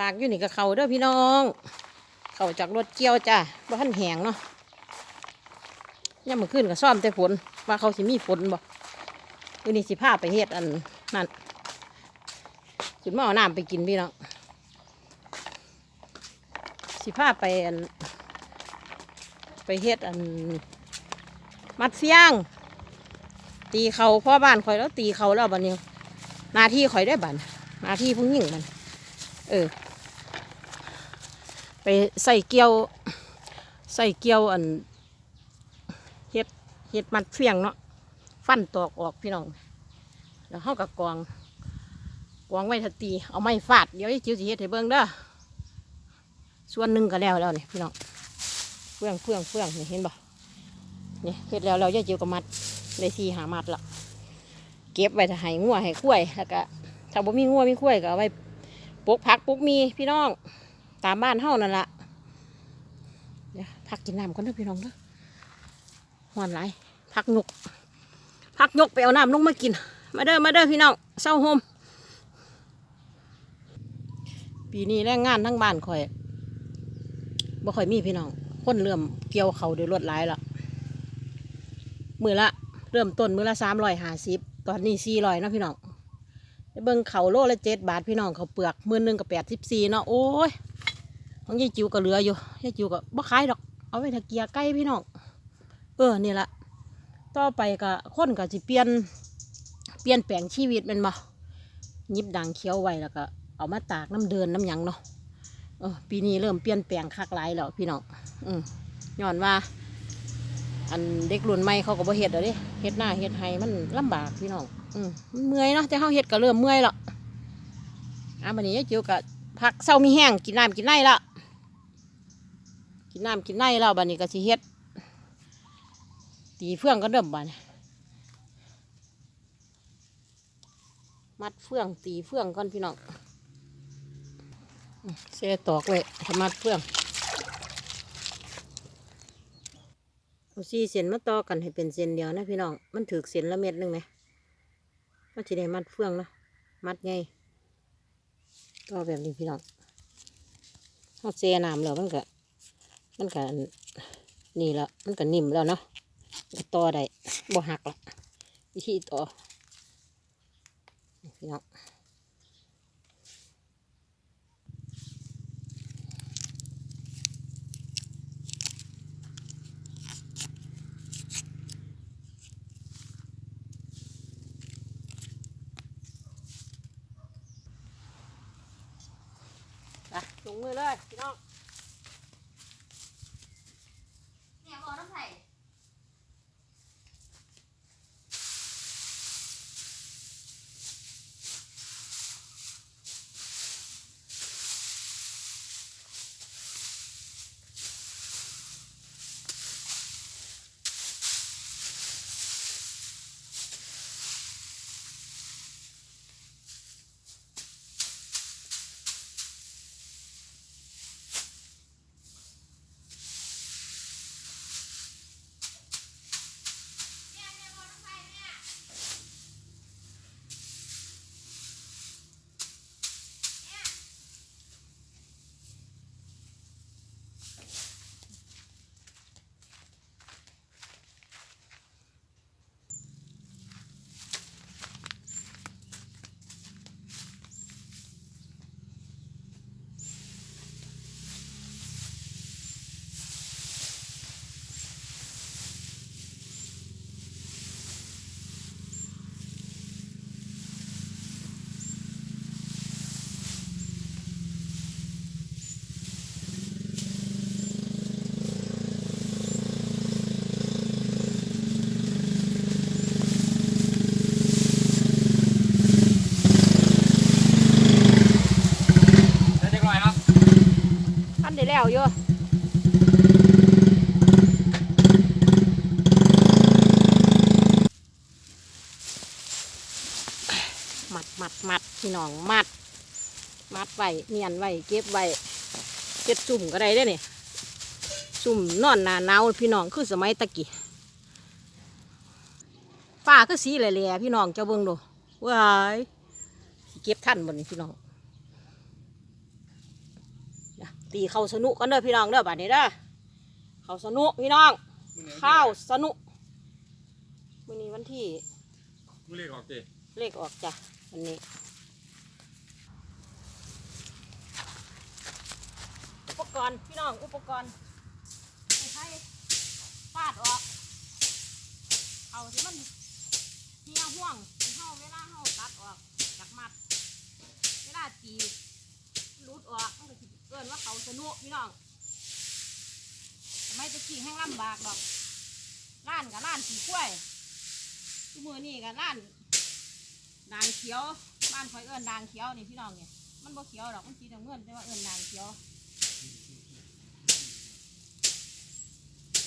ตากอยู่นี่กับเขาเด้อพี่น้อง เขาจากรถเกี่ยวจ้ะบ่ทันแหงเนาะย่ามมื้อคืนก็ซ่อมแต่ฝนว่าเขาสิมีฝนบ่วันนี้สิพาไปเฮ็ดอันนั่นขึ้นมาเอาน้ำไปกินพี่น้องสิพาไปอันไปเฮ็ดอัน มัดเฟียง ตีเขาพ่อบ้านข่อยแล้วตีเขาแล้วบัดนี้หนาที่ข่อยได้บัดหนาที่ผู้หญิงมัน เออ ใส่เกียวใส่เกียวอันเฮ็ดเฮ็ดมัดเฟียงเนาะฟันตอกออกพี่น้อง แล้วเขากับกองกองไว้ทันตีเอาไม้ฟาดเดี๋ยวไอ้จิ๋วสิเฮ็ดให้เบิ่งเด้อส่วนหนึ่งก็แล้วแล้วนี่พี่น้องเฟื่องเฟื่องเฟื่องนี่เห็นบ่นี่เฮ็ดแล้วเราจะจิ๋วกับมัดได้สี่หามัดละเก็บไว้ถ้าให้งัวให้คุ้ยแล้วก็ถ้าบ่มีงัวมีคุ้ยก็เอาไว้ปลูกผักปลูกมีพี่น้อง ตามบ้านเฮานั่นละเดี๋ยวพักกินน้ำก่อนเด้อพี่น้องเด้อหวานหลพักยกพักยกไปเอาน้ำลงมากิน มาเด้อมาเด้อพี่น้องเศร้าโฮมปีนี้แรงงานทั้งบ้านข่อยบ่ค่อยมีพี่น้อง คนเริ่มเกี่ยวเขาโดยรวดหลายละมือละเริ่มต้นมือละสามร้อยห้าสิบตอนนี้สี่ร้อยนาะพี่น้องเบิ่งเขาโลละเจ็ดบาทพี่น้องเขาเปลือกมือหนึงกับแปดสิบสี่เนาะโอ้ย ของยายจิ๋วก็เหลืออยู่ยายจิ๋วก็บ่ขายดอก เอาไว้ถ้าเกียร์ไก่พี่น้องเออนี่ละต่อไปก็คนก็สิเปลี่ยนเปลี่ยนแปลงชีวิตมันบ่ยิบด่างเขียวไว้แล้วก็เอามาตากน้ำเดินน้ำหยังเนาะเออปีนี้เริ่มเปลี่ยนแปลงคักหลายแล้วพี่น้องอืมย้อนว่า อันเด็กรุ่นใหม่เขาก็บ่เฮ็ดแล้วเด้เฮ็ดหน้าเฮ็ดไห้มันลำบากพี่น้องอืมมันเมื่อยเนาะแต่เฮาเฮ็ดก็เริ่มเมื่อยแล้วอะบัดนี้ยายจิ๋วก็พักเศร้ามีแห้งกินน้ำกินในละ นน้ำกินในแล้วบัดนี้ก็สิเฮ็ด ตีเฟื่องก็เริ่มบัดนี้มัดเฟื่องตีเฟื่องก่อนพี่น้องอืมเสียตอกไว้ถ้ามัดเฟื่องเอาสี่เส้นมาต่อกันให้เป็นเส้นเดียวนะพี่น้อง มันถือเส้นละเม็ดหนึ่งไหมก็จะได้มัดเฟื่องเนาะมัดไงต่อแบบนี้พี่น้องเอาเสียน้ำแล้วมันก็ มันก็นี่แล้วมันก็นิ่มแล้วเนาะต่อได้บ่หักละวิธีต่อพี่น้องลงมือเลยพี่น้อง เนี่ยบอกน้ำไผ่ ได้เรียบร้อยครับ ท่า นได้แล้วอยู่มัดมัดมัดพี่น้องมัด มัดไว้เนียนไว้เก็บไว้เก็บจุ่มก็ได้ได้เนี่ยจุ่มนอนหนาหนาวพี่น้องคือสมัยตะกี้ฟ้าคือสีแหล่ๆพี่น้องเจ้าเบิ่งดูว้ายเก็บท่านบนนี้พี่น้อง ตีเข้าสนุกกันเด้อพี่น้องเด้อบัดนี้เด้อเข้าสนุกพี่น้อง ข้าวสนุกมื้อนี้วันที่มึงเรียกออกดิเลขออกจ้ะวันนี้อุปกรณ์พี่น้องอุปกรณ์ไม่ใช่ฟาดออกเอาที่มันเหี่ยห่วงที่เฮาเวลาเฮาตัดออกจากมัดเวลาตีรูดออกมันก็สิ เอิ้นว่าเขาสนุกพี่น้องทำไมจะขี่แห้งลำบากดอกล้านกับล้านสีกล้วยทุกมือนี่กับล้านด่างเขียวบ้านคอยเอิ้นด่างเขียวนี่พี่น้องเนี่ยมันบ่เขียวดอกมันสีน้ำเงินแต่ว่าเอิ้นด่างเขียว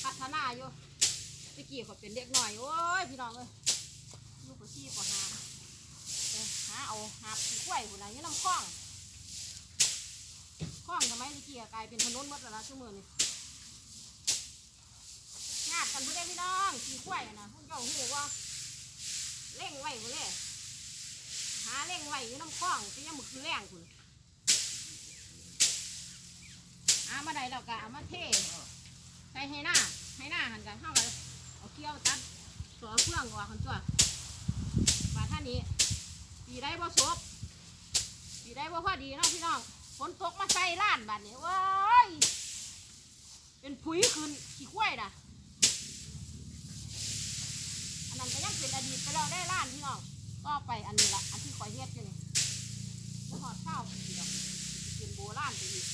พัฒนาอยู่ตะกี้เขาเป็นเด็กหน่อยโอ้ยพี่น้องเอ้ยลูกก็ชี้ก็หาเออหาเอาหาผีกล้วยหุ่นอะไรนี่น้ำคล้อง คล้องทำไมตะกี้ก็กลายเป็นถนนหมดแล้วล่ะชั่วโมงนี้งาดกันเพื่อนพี่น้องผีกล้วยอะนะพวกเจ้าหูว่าเล่งไว้หมดเลยหาเล่งไว้อยู่น้ำคล้องจะยังมึกคือแรงคุณหามาได้แล้วก็เอามาเทใส่ให้หน้าให้หน้าหันกันเข้ากันเอาเกี้ยวตัดตัวเครื่องออกหันตัวมาท่านี้ปีได้บ่ศพปีได้บ่พอดีเนาะพี่น้อง ฝนตกมาใส่ล้านบาดนี้ว้ายเป็นผุยขึ้นขี้ข้วยนะอันนั้นก็ยังเป็นอดีตไปแล้วได้ล้านพี่น้องก็ไปอันนี้ละอันที่คอยเฮ็ดอยู่นี่บ่หอดข้าวปีดอกเป็นโบราณไปอีก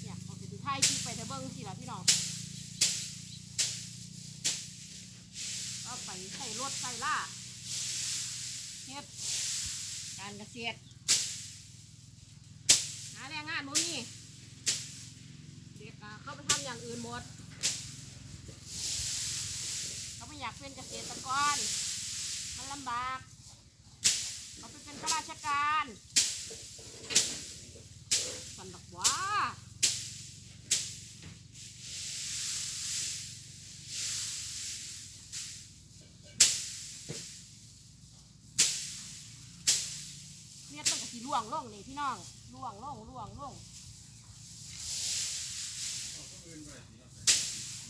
เนี่ยเอาไปดูไทยคลิปไปแต่เบิ้งสิละพี่น้องก็ไปใส่รถใส่ล่าเฮ็ดการเกษตราแรงงานบ่มีเด็กอะเขาไปทำอย่างอื่นหมด เขาไม่อยากเป็นเกษตรกร มันลำบาก เขาไปเป็นข้าราชการสันดอกว่าเนี่ยต้องกะสีล่วงล่องนี่พี่น้อง ล่วงลงล่วงลง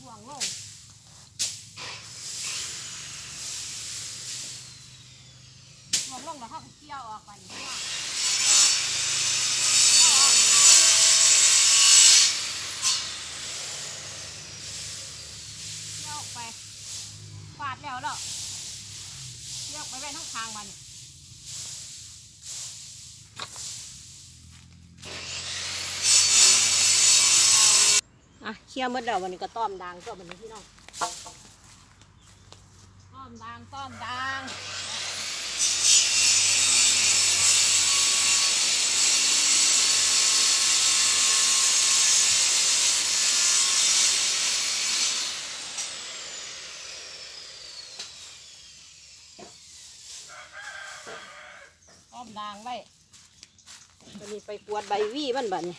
ล่วงลงล่วงลงแล้วเขาก็เกี่ยวออกไปนี่พี่น้องเกี่ยวออกไปฟาดแล้วแล้วเกี่ยวไปไว้ทั้งทางมันะเคี่ยวหมดแล้ววันนี้ก็ต้อมดังก็วันนี้พี่น้องต้อมดังต้อมดังต้อมดังไว้วันนี้ไปปวดใบวี่มันบัดนี้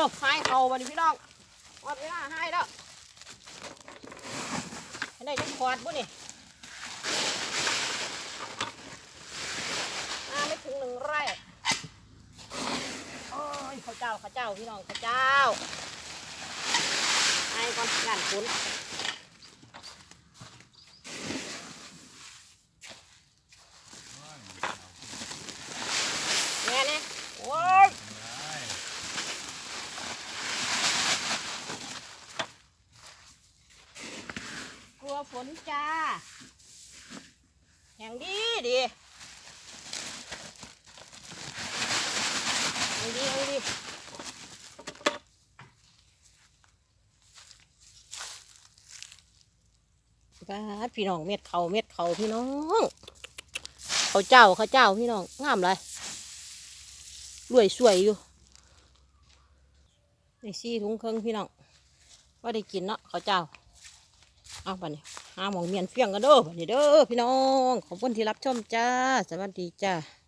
อให้เขาวันนี้พี่น้องวัดเวลาให้แล้วให้ได้ยังขวดบุ้นี่อ่าไม่ถึงหนึ่งไร่โอ้ยข้าวเจ้าข้าวเจ้าพี่น้องข้าวเจ้าให้ก่อนงานคุณแม่เนี่ยโอ้ย ก ลัวฝนจ้า แห่งดีดีแห่งดีแห่งดีบาดพี่น้องเม็ดเขาเม็ดเขาพี่น้องเขาเจ้าเขาเจ้าพี่น้องงามเลยรวยสวยอยู่ในซี่ถุงเครื่องพี่น้องว่าได้กินเนาะเขาเจ้า เอาไปนี่ห้าหมองเมียนเฟียงกันเด้อนี่เด้อพี่น้อง ขอบคุณที่รับชมจ้า สวัสดีจ้า